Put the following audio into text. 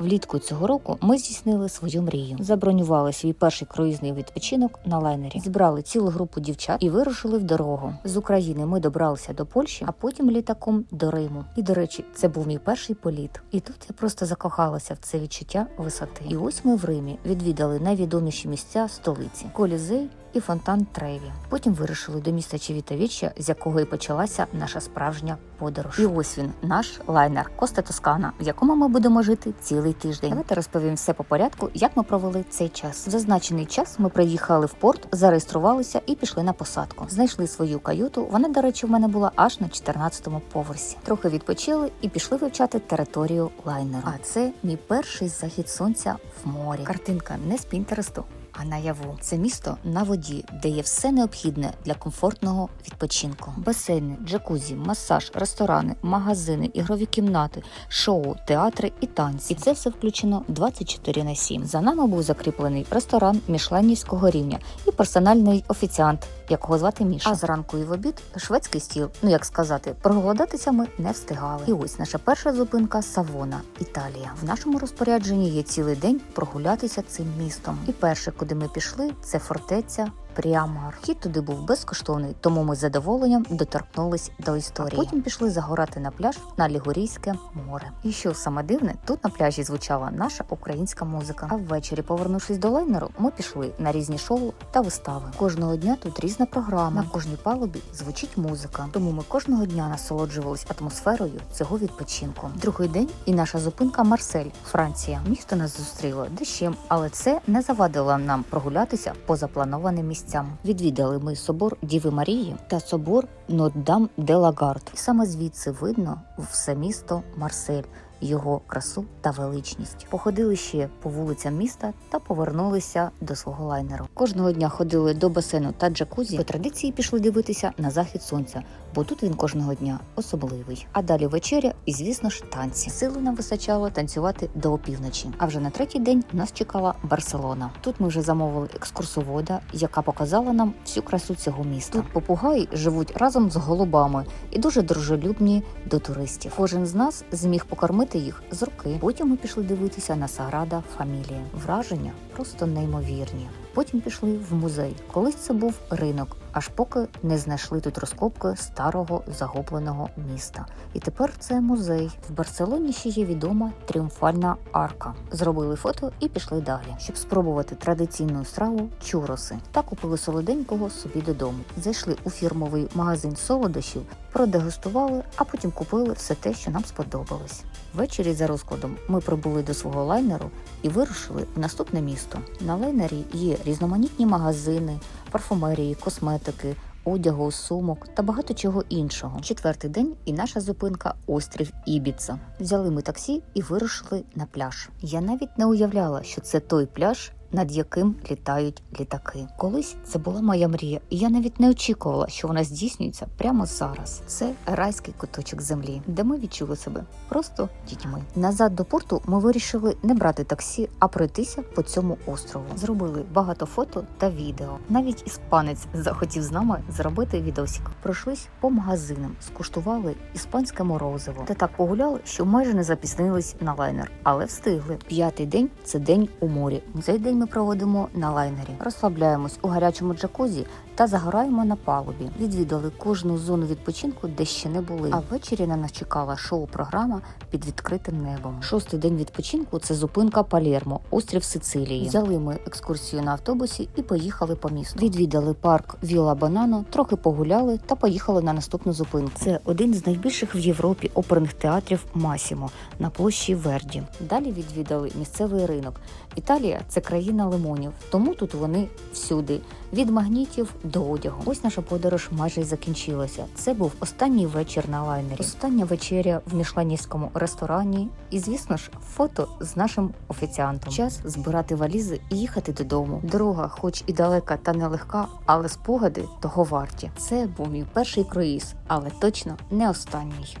Влітку цього року ми здійснили свою мрію. Забронювали свій перший круїзний відпочинок на лайнері, зібрали цілу групу дівчат і вирушили в дорогу. З України ми добралися до Польщі, а потім літаком до Риму. І до речі, це був мій перший політ. І тут я просто закохалася в це відчуття висоти. І ось ми в Римі відвідали найвідоміші місця столиці Колізей і фонтан Треві. Потім вирушили до міста Чевітовіччя, з якого і почалася наша справжня подорож. І ось він, наш лайнер Коста Тоскана, в якому ми будемо жити цілий тиждень. Давайте розповім все по порядку, як ми провели цей час. В зазначений час ми приїхали в порт, зареєструвалися і пішли на посадку. Знайшли свою каюту. Вона, до речі, в мене була аж на 14-му поверсі. Трохи відпочили і пішли вивчати територію лайнеру. А це мій перший захід сонця в морі. Картинка не з Пінтересту, а наяву це місто на воді, де є все необхідне для комфортного відпочинку: басейни, джакузі, масаж, ресторани, магазини, ігрові кімнати, шоу, театри і танці. І це все включено 24 на 7. За нами був закріплений ресторан мішленівського рівня і персональний офіціант, якого звати Міша. А зранку і в обід шведський стіл. Ну як сказати, проголодатися ми не встигали. І ось наша перша зупинка Савона, Італія. В нашому розпорядженні є цілий день прогулятися цим містом. І перше, куди ми пішли, це фортеця. Прямар. Вхід туди був безкоштовний, тому ми з задоволенням доторкнулись до історії. А потім пішли загорати на пляж на Лігурійське море. І що саме дивне, тут на пляжі звучала наша українська музика. А ввечері, повернувшись до лайнеру, ми пішли на різні шоу та вистави. Кожного дня тут різна програма. На кожній палубі звучить музика. Тому ми кожного дня насолоджувались атмосферою цього відпочинку. Другий день і наша зупинка Марсель, Франція. Місто нас зустріло дощем, але це не завадило нам прогулятися по запланованим місцям. Відвідали ми собор Діви Марії та собор Нот-Дам де Лагард. І саме звідси видно все місто Марсель. Його красу та величність походили ще по вулицям міста та повернулися до свого лайнеру. Кожного дня ходили до басейну та джакузі. По традиції пішли дивитися на захід сонця, бо тут він кожного дня особливий. А далі вечеря і, звісно ж, танці. Сили нам вистачало танцювати до опівночі. А вже на третій день нас чекала Барселона. Тут ми вже замовили екскурсовода, яка показала нам всю красу цього міста. Тут попугаї живуть разом з голубами і дуже дружелюбні до туристів. Кожен з нас зміг покормити їх з руки. Потім ми пішли дивитися на Саграда Фамілія. Враження просто неймовірні. Потім пішли в музей. Колись це був ринок, аж поки не знайшли тут розкопки старого загубленого міста. І тепер це музей. В Барселоні ще є відома тріумфальна арка. Зробили фото і пішли далі, щоб спробувати традиційну страву чуроси. Та купили солоденького собі додому. Зайшли у фірмовий магазин солодощів, продегустували, а потім купили все те, що нам сподобалось. Ввечері за розкладом ми прибули до свого лайнеру і вирушили в наступне місто. На лайнері є різноманітні магазини, парфумерії, косметики. Одягу, сумок та багато чого іншого. Четвертий день і наша зупинка острів Ібіца. Взяли ми таксі і вирушили на пляж. Я навіть не уявляла, що це той пляж, над яким літають літаки. Колись це була моя мрія, і я навіть не очікувала, що вона здійснюється прямо зараз. Це райський куточок землі, де ми відчули себе просто дітьми. Назад до порту ми вирішили не брати таксі, а пройтися по цьому острову. Зробили багато фото та відео. Навіть іспанець захотів з нами зробити відосик. Пройшлись по магазинам, скуштували іспанське морозиво та так погуляли, що майже не запізнились на лайнер, але встигли. П'ятий день це день у морі. Цей день ми проводимо на лайнері, розслабляємось у гарячому джакузі та загораємо на палубі. Відвідали кожну зону відпочинку, де ще не були. А ввечері на нас чекала шоу-програма під відкритим небом. Шостий день відпочинку це зупинка Палермо, острів Сицилії. Взяли ми екскурсію на автобусі і поїхали по місту. Відвідали парк Віла Банано, трохи погуляли та поїхали на наступну зупинку. Це один з найбільших в Європі оперних театрів Масімо на площі Верді. Далі відвідали місцевий ринок. Італія це країна лимонів, тому тут вони всюди. Від магнітів до одягу. Ось наша подорож майже й закінчилася. Це був останній вечір на лайнері, остання вечеря в мішленівському ресторані, і, звісно ж, фото з нашим офіціантом. Час збирати валізи і їхати додому. Дорога, хоч і далека та нелегка, але спогади того варті. Це був мій перший круїз, але точно не останній.